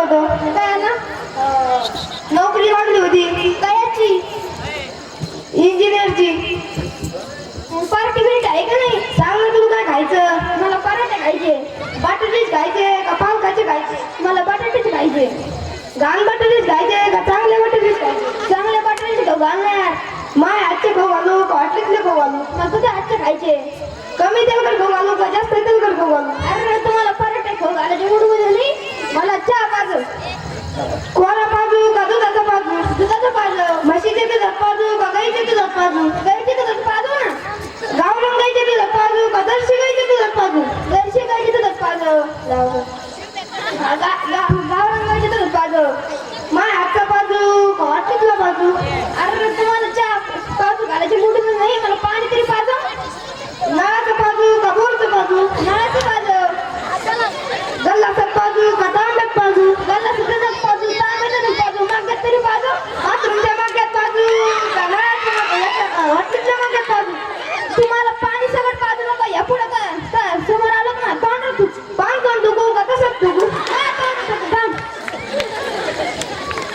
होतं काय ना नोकरी वाढली होती. कयाची इंजिनियरची पार्टी बिर्टी आहे का नाही? सांग ना तुला काय खायचं? मला पराठे खायचे. बटाटेच खायचे का पावकाचे खायचे? मला बटाटेच खायचे. घाण बटाटेच खायचे का चांगले बटाटेच खायचे? चांगल्या बटाटेच खाऊ घालणार. माय आजचे खाऊ घालू का हॉटेलीतले खाऊ घालू? मला तुझे हातचे खायचे. कमी तेलकट खाऊ घालू faz um feio.